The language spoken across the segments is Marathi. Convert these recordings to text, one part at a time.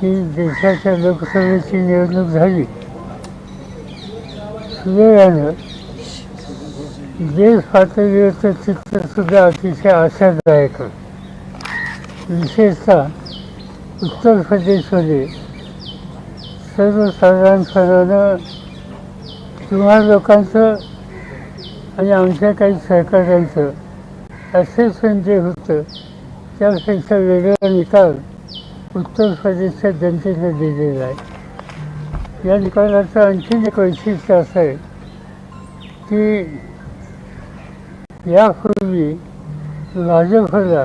की देशाच्या लोकसभेची निवडणूक झाली सुदैवानं देश पातळीवरचं चित्रसुद्धा अतिशय आशादायक विशेषतः उत्तर प्रदेशमध्ये सर्वसाधारणपणानं तुम्हा लोकांचं आणि आमच्या काही सहकाऱ्यांचं असेसमेंट जे होतं त्यापेक्षा वेगळा निकाल उत्तर प्रदेशच्या जनतेने दिलेला आहे. या निकालाचं आणखीन एक वैशिष्ट्य असं आहे की यापूर्वी भाजपला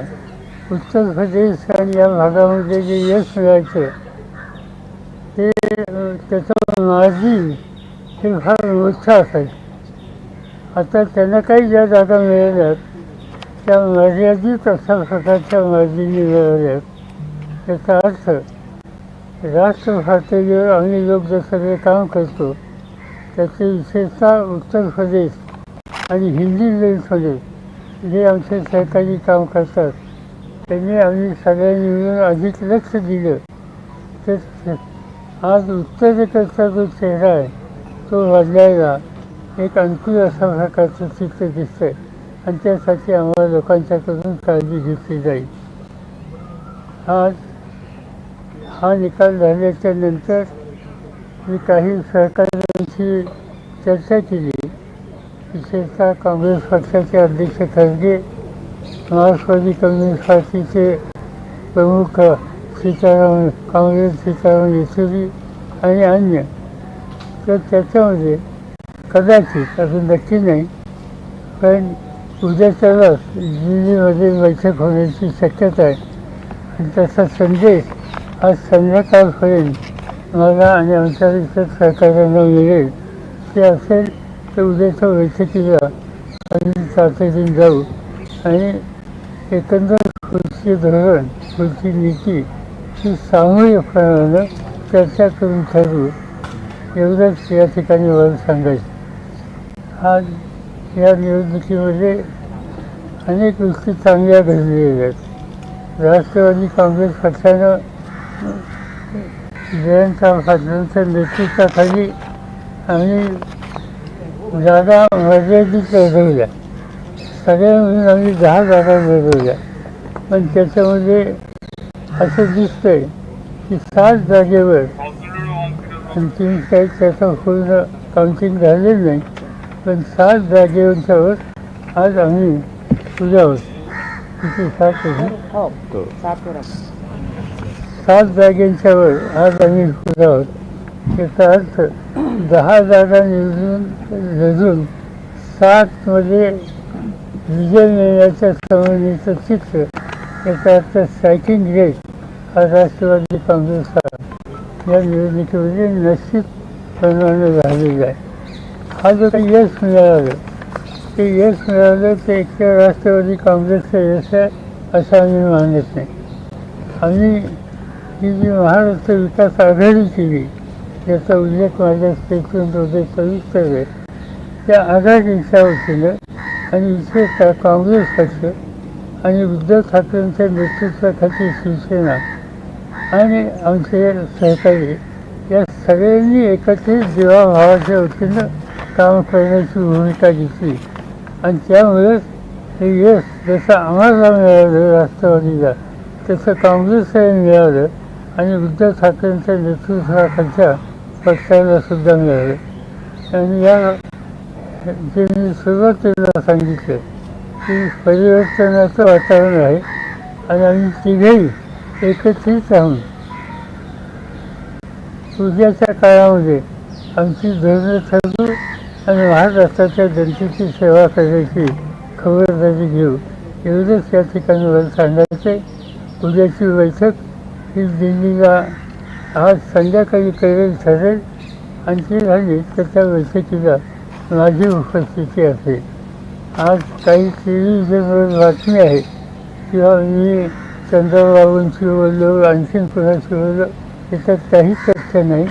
उत्तर प्रदेश आणि या भागामध्ये जे यश मिळायचं ते त्याचं मार्जिन हे फार मोठं असायचं. आता त्यांना काही ज्या जागा मिळाल्यात त्या मर्यादित अशा प्रकारच्या मार्जिनी मिळाल्यात. त्याचा अर्थ राष्ट्र पातळीवर आम्ही लोक सगळे काम करतो त्याची विशेषतः उत्तर प्रदेश आणि हिंदी बेल्टमध्ये जे आमचे सहकारी काम करतात त्यांनी आम्ही सगळ्यांनी मिळून अधिक लक्ष दिलं. तर आज उत्तरेकडचा जो चेहरा आहे तो बदलायला एक अनुकूल अशा प्रकारचं चित्र दिसतं आणि त्यासाठी आम्हाला लोकांच्याकडून काळजी घेतली जाईल. आज हा निकाल झाल्याच्यानंतर मी काही सहकाऱ्यांशी चर्चा केली. विशेषतः काँग्रेस पक्षाचे अध्यक्ष खरगे मार्क्सवादी कम्युनिस्ट पार्टीचे प्रमुख सीताराम काँग्रेस सीताराम येचुरी आणि अन्य. तर त्याच्यामध्ये कदाचित असं नक्की नाही पण उद्याच्यालाच दिल्लीमध्ये बैठक होण्याची शक्यता आहे. आणि त्याचा संदेश आज संध्याकाळपर्यंत मला आणि आमच्या इतर सहकार्यांना मिळेल ते असेल तर उद्याच्या बैठकीला आम्ही तातडीने जाऊ. आणि एकंदर कृषी धोरण कृषी नीती ही सामूहिकपणानं चर्चा करून ठरवू. एवढंच या ठिकाणी मला सांगायचं. आज या निवडणुकीमध्ये अनेक गोष्टी चांगल्या घडलेल्या आहेत. राष्ट्रवादी काँग्रेस पक्षानं जयंत पाटलांच्या नेतृत्वाखाली आम्ही जागा मर्यादित लढवल्या सगळ्या मिळून आम्ही दहा जागा लढवल्या पण त्याच्यामध्ये असं दिसतंय की सात जागेवर आणखीन काही त्याचं पूर्ण काउंटिंग झालेलं नाही पण सात जागेवरच्यावर आज आम्ही तुझ्या आहोत किती सात आहे? सात सातपुरा सात आज आम्ही पुढे आहोत. याचा अर्थ दहा जागा निवडून लढून सातमध्ये विजय मिळण्याच्या संबंधीचं चित्र याचा अर्थ स्ट्रायकिंग रेट हा राष्ट्रवादी काँग्रेसचा या निवडणुकीमध्ये निश्चित प्रमाणे झालेला आहे. हा जो काही यश मिळालं ते यश मिळालं ते एकट्या राष्ट्रवादी काँग्रेसचं यश आहे असं आम्ही मानत नाही. आम्ही ही जी महाराष्ट्र विकास आघाडी केली याचा उल्लेख माझ्या स्टेटमेंट होते सविस्तर आहे. त्या आघाडीच्या वतीनं आणि विशेषतः काँग्रेस पक्ष आणि उद्धव ठाकरेंच्या नेतृत्वाखाली शिवसेना आणि आमचे सहकारी या सगळ्यांनी एकत्रित जीवाभावाच्या वतीनं काम करण्याची भूमिका घेतली. आणि त्यामुळेच हे यश जसं आम्हाला मिळालं राष्ट्रवादीला तसं काँग्रेसला मिळालं. आणि उद्धव ठाकरेंच्या नेतृत्वाखालच्या पक्षाला सुद्धा मिळाले. आणि या जे मी सुरुवातीला सांगितलं की परिवर्तनाचं वातावरण आहे आणि आम्ही तिघेही एकत्रित राहून उद्याच्या काळामध्ये आमची धोरणं ठरवू आणि महाराष्ट्राच्या जनतेची सेवा करायची खबरदारी घेऊ एवढंच या ठिकाणी मला सांगायचं उद्याची बैठक ही दिल्लीला आज संध्याकाळी करेल ठरेल आणि ती झाली तर त्या बैठकीला माझी उपस्थिती असेल आज काही टेलिव्हिजनवर बातमी आहे. किंवा मी चंद्रबाबूंशी बोललो आणखीन कुणाशी बोललो त्याच्यात काही तथ्य नाही.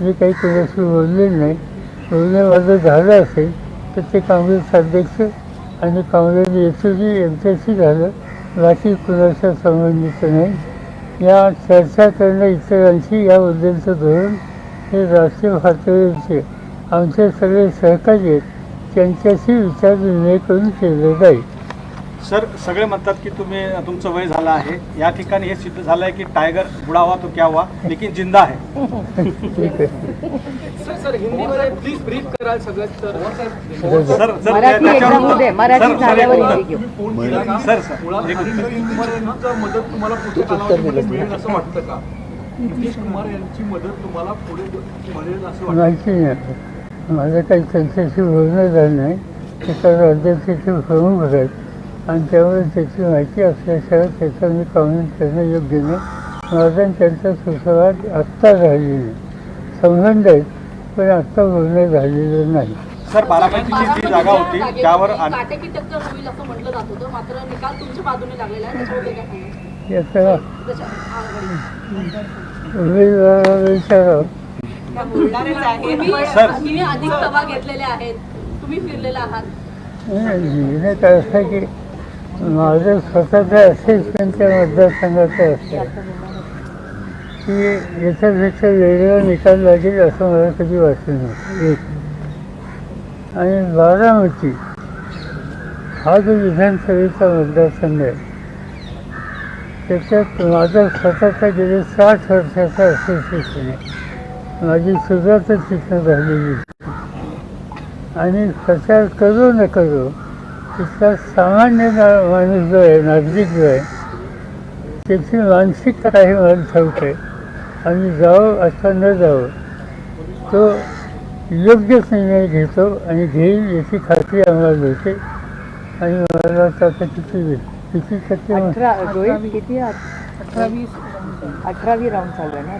मी काही कुणाशी बोलले नाही. बोलणं माझं झालं असेल तर ते काँग्रेस अध्यक्ष आणि काँग्रेस येथूनही यांच्याशी झालं. बाकी कुणाच्या संबंधित नाही. या चर्चा करणं इतरांशी याबद्दलचं धोरण हे राष्ट्रीय पातळीवरचे आमचे सगळे सहकारी आहेत त्यांच्याशी विचारविनिमय करून केले जाईल. सर सगळे म्हणतात की तुम्ही तुमचं वय झालं आहे. या ठिकाणी हे सिद्ध झालं आहे की टायगर बुडा हुआ तो क्या हुआ? लेकिन जिंदा आहे ठीक आहे सर सर हिंदीमध्ये प्लीज ब्रीफ कराल सगळं sir sir sir, sir, sir sir एक- मदत तुम्हाला पुढच्या कालावधीमध्ये मिळेल असं वाटतं का? नितीश कुमार यांची मदत तुम्हाला पुढे मिळेल असं वाटतं? माहिती नाही माझं काही त्यांच्याशी बोलणं झालं नाही. ते तर अध्यक्षाचे प्रमुख आहेत आणि त्यामुळे त्याची माहिती असल्याशिवाय त्याचं मी कॉमेंट करणं योग्य नाही. माझा त्यांचा सुसंवाद आत्ता झालेला नाही संबंध आहेत पण आत्ता बोलणं झालेलं नाही. सर बारामतीची जी जागा होती त्यावर आण- काटेकी टक्कर होईल असं म्हटलं जात होतं. मात्र निकाल तुमच्या बाजूने लागलेला आहे. त्याच्यावर काय सांगाल? याचा सर. तुम्ही अधिक सभा घेतलेल्या आहेत. तुम्ही फिरलेला आहात. असं की माझं स्वतःचं असेसमेंट त्या मतदारसंघाचं असते. की याच्यापेक्षा वेगळा निकाल लागेल असं मला कधी वाटलं नव्हतं एक आणि बारामती हा जो विधानसभेचा मतदारसंघ आहे त्याच्यात माझा स्वतःचा गेले साठ वर्षाचा असोसिएशन आहे. माझी सुरुवातच तिथं झालेली आणि प्रचार करू न करू तिथला सामान्य ना- माणूस जो आहे नागरिक जो आहे त्याची मानसिकता काही मला ठाऊक आहे आम्ही जावं अथवा न जावं तो योग्यच निर्णय घेतो आणि घेईल याची खात्री आम्हाला होते आणि मला आता किती वेळ किती टक्के किती अठरावी अठरावी राऊंड चालू आहे ना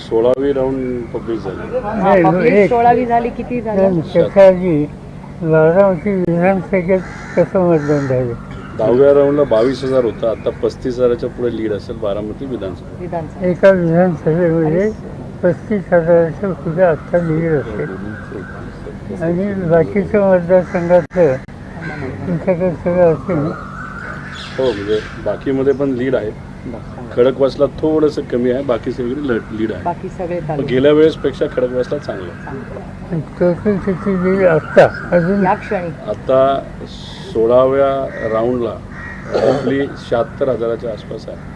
सोळावी राऊंड पब्लिक झाली. सोळावी झाली किती झाली? बारामती विधानसभेत कसं मतदान झालं? दहाव्या राऊंडला बावीस हजार होता. आता पस्तीस हजाराच्या पुढे लीड असेल बारामती विधानसभा विधानसभा. एका विधानसभेमध्ये पस्तीस हजाराच्या पुढे आत्ता लीड असेल. आणि बाकीच्या मतदारसंघातलं तुमच्याकडे सगळं असेल हो म्हणजे बाकीमध्ये पण लीड आहे खडकवासला थोडंसं कमी आहे बाकी सगळी लीड आहे बाकी सगळे पण तालुके गेल्या वेळेसपेक्षा खडकवासला चांगलं आहे. टोटल आत्ता अजून या क्षणी आता सोळाव्या राऊंडला आपली शहात्तर हजाराच्या आसपास आहे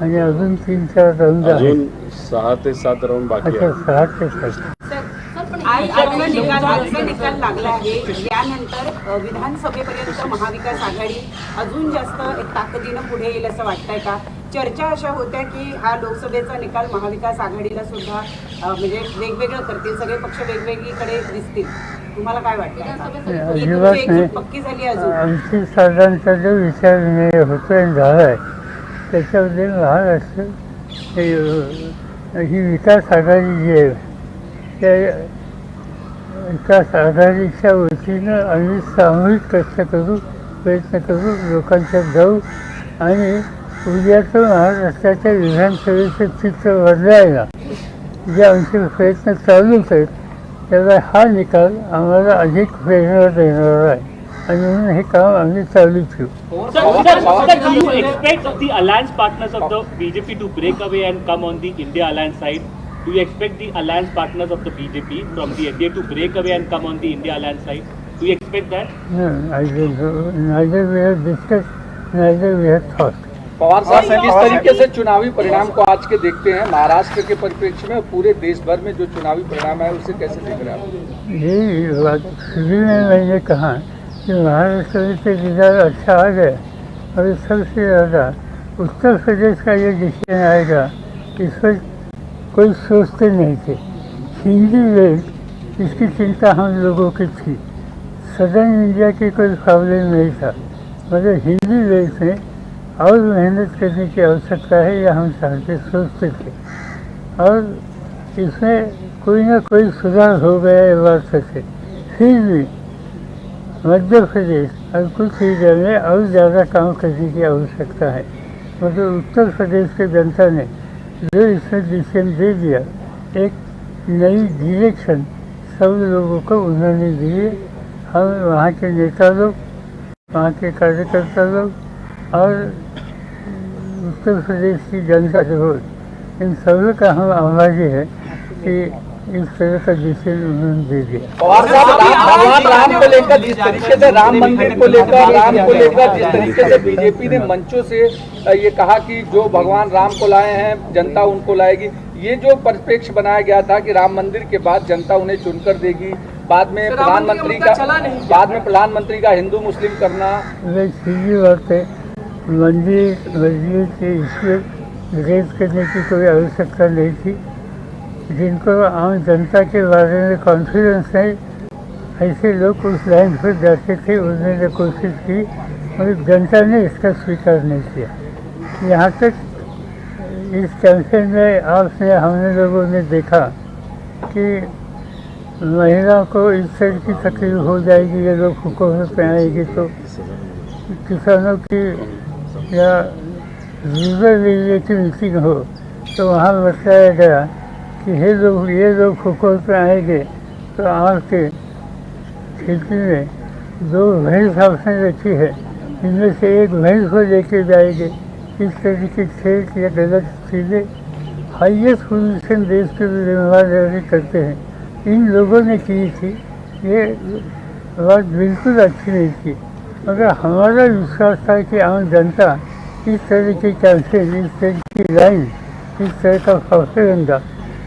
आणि अजून तीन चार राऊंड आहेत अजून सहा ते सात राऊंड बाकी अच्छा आहे सहा ते सात निकाल आजचा निकाल लागला आहे. यानंतर विधानसभेपर्यंत महाविकास आघाडी अजून जास्त एक ताकदीनं पुढे येईल असं वाटतंय का? चर्चा अशा होत्या की हा लोकसभेचा निकाल महाविकास आघाडीला सुद्धा म्हणजे वेगवेगळं करतील. सगळे पक्ष वेगवेगळीकडे दिसतील. तुम्हाला काय वाटतं पक्की झाली अजून? आमची जो विचार विनिमय होतो आणि झाला आहे त्याच्यामध्ये महाराष्ट्र हे, ही विकास आघाडी जी आहे त्या विकास आघाडीच्या वतीनं आम्ही सामूहिक कष्ट करू प्रयत्न करू लोकांच्या जाऊ आणि उद्याचं महाराष्ट्राच्या विधानसभेचं चित्र बदलायला. जे आमचे प्रयत्न चालूच आहेत त्याचा हा निकाल आम्हाला अधिक प्रेरणा देणार आहे. आणि म्हणून हे काम आम्ही चालू ठेवू. Sir, sir, sir, do you to break alliance partners of on BJP India alliance away Do you expect the alliance partners of the BJP from the NDA to break away and come on the India alliance side? Do you expect that? No, I don't know. Neither we have discussed, neither we have thought. Pawar साहब किस तरीके से चुनावी परिणाम को आज के देखते हैं महाराष्ट्र के परिप्रेक्ष्य में पूरे देश भर में जो चुनावी परिणाम है उसे कैसे देख रहे हैं आप ये बात शुरू में मैंने कहा कि महाराष्ट्र से रिजल्ट अच्छा आ गया और सबसे ज़्यादा उत्तर प्रदेश का ये डिसीजन आएगा इस पर कोई सोचते नहीं थे। हिंदी बेल्ट इसकी चिंता हम लोगों की थी। सदर्न इंडिया की कोई प्रॉब्लम नहीं था। मगर हिंदी बेल्ट में और मेहनत करने की आवश्यकता है यह हम चाहते सोचते थे। और इसमें कोई ना कोई सुधार हो गया है बात से। फिर भी मध्य प्रदेश और कुछ एरिया में और ज़्यादा काम करने की आवश्यकता है। मतलब उत्तर प्रदेश की जनता ने जो इसमें डिसीजन दे दिया। एक नई डायरेक्शन सब लोगों को उन्होंने दिए। हम वहाँ के नेता लोग वहाँ के कार्यकर्ता लोग और उत्तर प्रदेश की जनता से हो इन सभी का हम आभारी है कि इस तरह का डिसीज़न उन्होंने दे दिया राम भगवान राम को लेकर जिस तरीके से राम मंदिर को लेकर राम को लेकर जिस तरीके से बीजेपी ने मंचों से ये कहा कि जो भगवान राम को लाए हैं जनता उनको लाएगी। ये जो परिप्रेक्ष्य बनाया गया था कि राम मंदिर के बाद जनता उन्हें चुनकर देगी। बाद में प्रधानमंत्री का बाद में प्रधानमंत्री का हिंदू मुस्लिम करना। सीधी बात है मंदिर मस्जिद के ईश्वर रेज करने की कोई आवश्यकता नहीं थी। जिनको आम जनता के बारे में कॉन्फिडेंस नहीं ऐसे लोग उस लाइन पर जाते थे, उन्होंने कोशिश की और जनता ने इसका स्वीकार नहीं किया। यहाँ तक इस कैंपेन में आपने, हमने लोगों ने देखा कि महिला को इस तरह की तकलीफ़ हो जाएगी, ये लोग हुकूमत में आएगी तो किसानों की या रूरल एरिया की मीटिंग हो तो वहाँ बताया गया ये लोग ये लोग हुकूमत में आएँगे तो आपके खेती में दो भैंस आपने रखी है। इनमें से एक भैंस को लेके जाएँगे। इस तरह तरीके से या गलत चीज़ें हाइएस्ट पोजीशन देश के ज़िम्मेदारी करते हैं। इन लोगों ने की थी, ये बात बिल्कुल अच्छी नहीं थी। मगर हमारा विश्वास था कि आम जनता इस तरह की कैंसिल इस तरह की लाइन इस तरह का प्रोपेगेंडा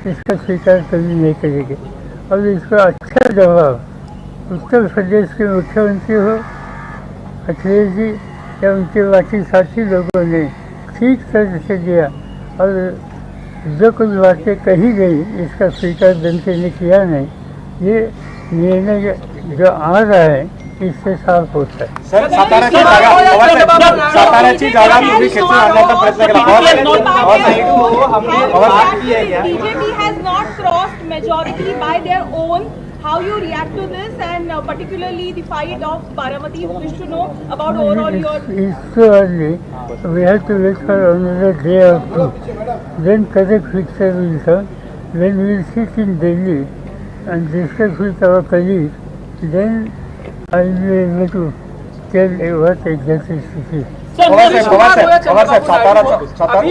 इसका स्वीकार कभी नहीं करेंगे। और इसका अच्छा जवाब उत्तर प्रदेश के मुख्यमंत्री हो अखिलेश जी या उनके बाकी साथी लोगों ने ठीक तरह से दिया। और जो कुछ बातें कही गई इसका स्वीकार जनता ने किया नहीं। ये निर्णय जो आ रहा है इससे साफ होता है सर साताराची जागा पवार साहेब, साताराची जागा तुम्ही खेचून आणण्याचा प्रयत्न केला पवार साहेब, पवार साहेब BJP has not crossed majority by their own. How you react to this and uh, particularly the fight of Baramati, wish to know about overall your It's too early. We have to wait for another day or two. Then correct picture will come. When we will sit in Delhi and discuss with our colleagues, then अभी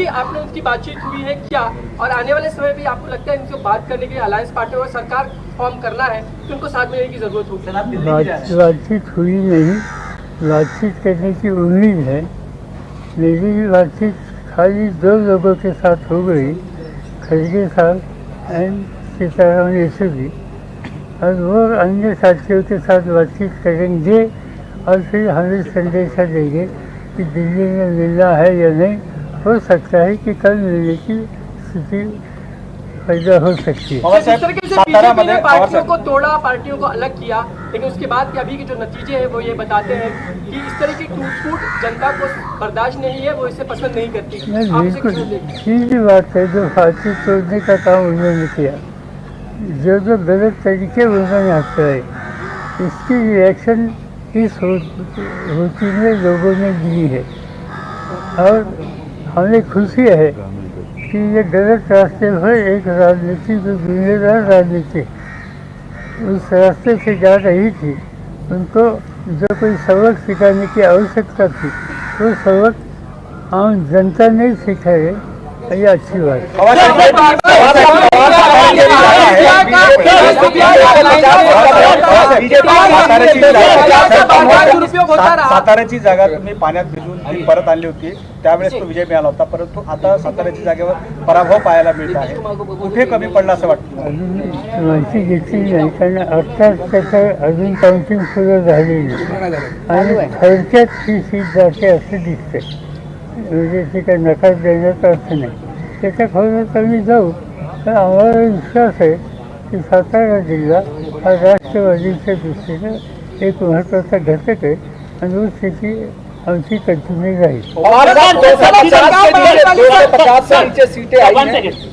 आपने उनकी बातचीत हुई है क्या? और आने वाले समय भी आपको लगता है इनको बात करने के लिए अलायंस पार्टी और सरकार फॉर्म करना है तो उनको साथ में की ज़रूरत होगी। बातचीत हुई नहीं। बातचीत करने की उम्मीद है। मेरी बातचीत खाली दो लोगों के साथ हो गई। खड़गे साहब एंड सीताराम येचुरी और वो अन्य साथियों के साथ बातचीत करेंगे और फिर हमें संदेशा देंगे कि दिल्ली में मिलना है या नहीं। हो सकता है कि कल मिलने की स्थिति पैदा हो सकती है। पवार जिस तरीके से बीजेपी ने पार्टियों को तोड़ा पार्टियों को अलग किया लेकिन उसके बाद के अभी के जो नतीजे हैं वो ये बताते हैं कि इस तरह की टूट फूट जनता को बर्दाश्त नहीं है वो इसे पसंद नहीं करती। नहीं आप बिल्कुल? सीधी बात है जो फांसी तोड़ने का काम उन्होंने किया। जो जो गलत तरीके उन्होंने अपनाए इसकी रिएक्शन इस होती में लोगों ने दी है। और हमें खुशी है कि ये गलत रास्ते पर एक राजनीति जो जिम्मेदार राजनीति उस रास्ते से जा रही थी। उनको जो कोई सबक सिखाने की आवश्यकता थी, वो सबक आम जनता ने सीखा है ये अच्छी बात साताऱ्याची जागा तुम्ही पाण्यात भिजून ती परत आणली होती. त्यावेळेस तो विजय मिळाला होता. परंतु आता साताऱ्याच्या जागेवर पराभव पाहायला मिळत आहे. कुठे कमी पडला असं वाटतं माहिती घेतली नाही कारण अर्थात त्याचं अजून काउंटिंग सुरू झालेली नाही. आणि थोडक्यात ही सीट जाते असं दिसतंय म्हणजे ती काही नकार देण्याचा अर्थ नाही. त्याच्या खोलात आम्ही जाऊ. तर आम्हाला विश्वास आहे की सातारा जिल्हा हा राष्ट्रवादीच्या दृष्टीनं एक महत्त्वाचा घटक आहे आणि स्थिती आमची कंटिन्यू राहील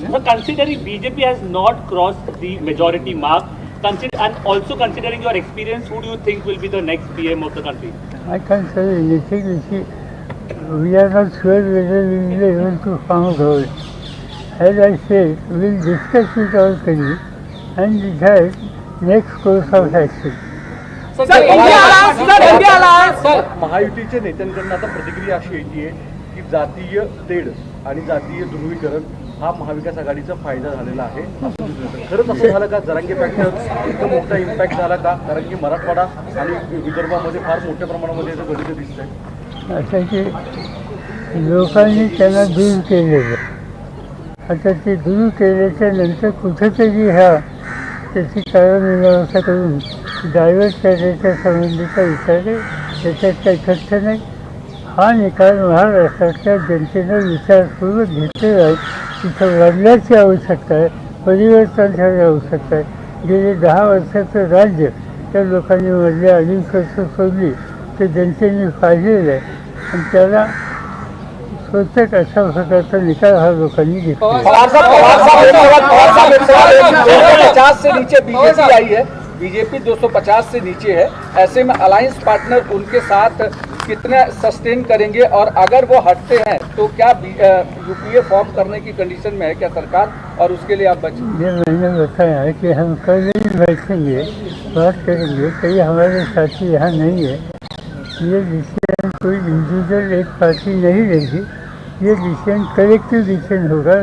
हैं considering BJP has not crossed the majority mark, consider and also considering your experience, who do you think will be the next PM of the country? I can't say anything. You see, we are not sure whether we will be able to found out. As I said, we will discuss with our colleagues and decide next course of action. Sir India आला सर इंडिया आला सर महायुतीच्या नेत्यांकडून आता प्रतिक्रिया अशी येते की जातीय तेढ आणि जातीय ध्रुवीकरण हा महाविकास आघाडीचा फायदा झालेला आहे. खरंच असं झालं का? जरांगे फॅक्टर इतकं मोठा इम्पॅक्ट झाला का? कारण की मराठवाडा आणि विदर्भामध्ये फार मोठ्या प्रमाणामध्ये याचं गणित दिसतंय. असं की लोकांनी त्यांना दूर केलेलं आता ते दूर केल्याच्यानंतर कुठेतरी ह्या त्याची कारणमीमांसा करून डायव्हर्ट करण्याच्या संबंधीचा विचार आहे त्याच्यात काही तथ्य नाही. हा निकाल महाराष्ट्रातल्या जनतेनं विचारपूर्वक घेतलेला आहे. तिथं लढण्याची आवश्यकता आहे परिवर्तन परिवर्तनाची आवश्यकता आहे. गेले दहा वर्षाचं राज्य त्या लोकांनी मधल्या अडीच वर्ष सोडली ते जनतेने पाहिलेलं आहे. आणि त्याला स्वतः अशा प्रकारचा निकाल हा। लोकांनी घेतला पवार साहब पवार साहब एक पवार साहब एक सवाल दो सौ पचास से नीचे बीजेपी आई है बीजेपी 250 से नीचे है। ऐसे में अलायंस पार्टनर उनके साथ कितने सस्टेन करेंगे और अगर वो हटते हैं तो क्या यूपीए फॉर्म करने की कंडीशन में है क्या सरकार? और उसके लिए आप बचे ये मैंने बताया है कि हम कल ही बैठेंगे बात करेंगे। कई हमारे साथी यहाँ नहीं है। ये डिसीज़न कोई इंडिविजुअल एक पार्टी नहीं लेगी ये डिसीजन कलेक्टिव डिसीजन होगा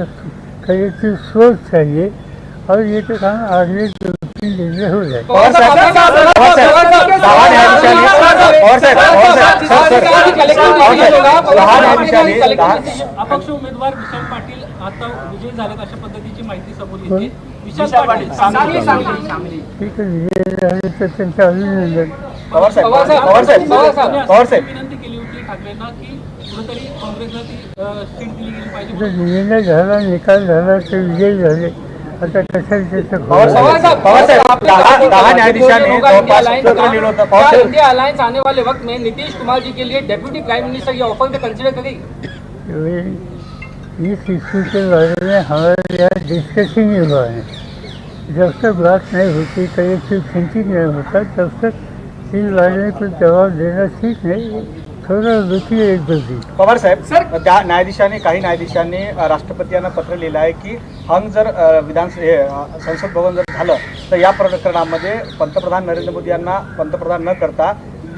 कलेक्टिव सोच चाहिए और ये तो काम आगे दो तीन दिन में हो जाए दहा अपक्ष उमेदवार विशाल पाटील आता विजयी झालेत अशा पद्धतीची माहिती समोर कोण? येते विशाल पाटील सांगली सांगली ठीक आहे विजय झाले तर त्यांचं अभिनंदन पवार साहेब पवार साहेब पवार साहेब विनंती केली होती ठाकरेंना की कुठेतरी काँग्रेसला ती सीट दिली पाहिजे. निर्णय झाला निकाल झाला ते विजयी झाले. आता कशाला त्याचं पवार न्यायाधीशांनी इंडिया अलायंस आने वाले वक्त में नीतीश कुमार जी के लिए डेप्यूटी प्राइम मिनिस्टर ये ऑफ़र कंसिडर करेगी इस इशू के बारे में हमारे यहाँ डिस्कशन ही हुआ है। जब तक बात नहीं होती कलेक्टिव थिंकिंग नहीं होता। तब तक इस बारे में कुछ जवाब देना ठीक नहीं दिन पवार साहेब त्या न्यायाधीशांनी काही न्यायाधीशांनी अ, राष्ट्रपती यांना पत्र लिहिलं आहे की हंग जर अ, विधान हे, अ, संसद भवन जर झालं तर या प्रकरणामध्ये पंतप्रधान नरेंद्र मोदी यांना पंतप्रधान न करता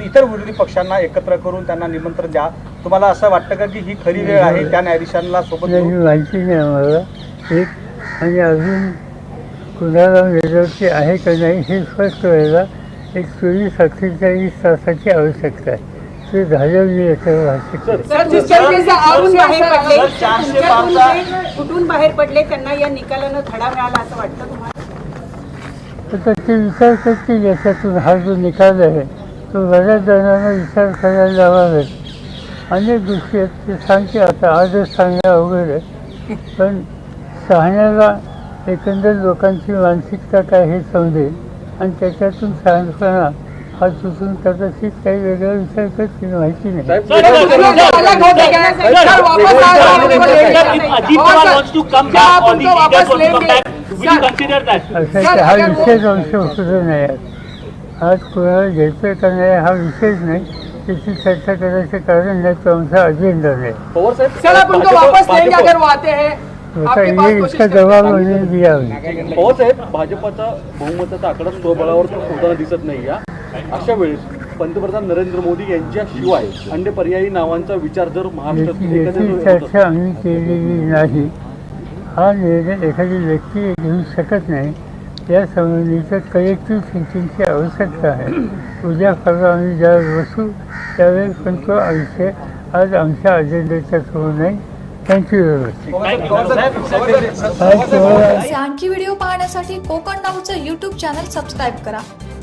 इतर विरोधी पक्षांना एकत्र करून त्यांना निमंत्रण द्या. तुम्हाला असं वाटतं का की ही खरी वेळ आहे त्या न्यायाधीशांना सोबत घेऊन? माहिती नाही आम्हाला. एक आणि अजून कुणाला मेजॉरिटी आहे का नाही हे स्पष्ट व्हायला एक चोवीस अठ्ठेचाळीस तासाची आवश्यकता आहे. ते करेन. सर जिस तरीके से कुठून बाहेर पडले. तुमच्यातून जे कुठून बाहेर पडले त्यांना या निकालानं धडा मिळाला असं वाटतं तुम्हाला? तर ते विचार करतील याच्यातून. हा जो निकाल आहे तो बऱ्याच जणांना विचार करायला लावावेत अनेक गोष्टी आहेत. ते सांगते आता. आजच सांगण्या अवघड आहे. पण सांगण्याला एकंदर लोकांची मानसिकता काय हे समजेल आणि त्याच्यातून शहाणपणा हा सुचून कदाचित काही वेगळा विचार करतील माहिती नाही? असं हा विषयच अंश होतं नाही आज. आज कोणाला घ्यायचं का नाही हा विषयच नाही. त्याची चर्चा करायचं कारण नाही तो आमचा अजेंडा नाही. पवार साहेब सर आप उनको भाजप- वापस लेंगे भाजप- अगर वो आते हैं ये इसका। जवाब दिया साहेब भाजपचा बहुमताचा आकडा स्वबळावर तर होताना दिसत नाही या अशा वेळेस पंतप्रधान नरेंद्र मोदी यांच्याशिवाय अन्य पर्यायी नावांचा विचार जर महाराष्ट्रात चर्चा आम्ही केलेली नाही. हा निर्णय एखादी व्यक्ती घेऊ शकत नाही. या संबंधीचं कलेक्टिव्ह थिंकिंगची आवश्यकता आहे. उद्या परवा आम्ही ज्यावेळेस बसू त्यावेळेस पण तो विषय आज आमच्या अजेंड्याच्या समोर नाही. थँक्यू व्हेरी मच आणखी व्हिडिओ पाहण्यासाठी कोकण नाऊचं यूट्यूब चॅनल सबस्क्राईब करा.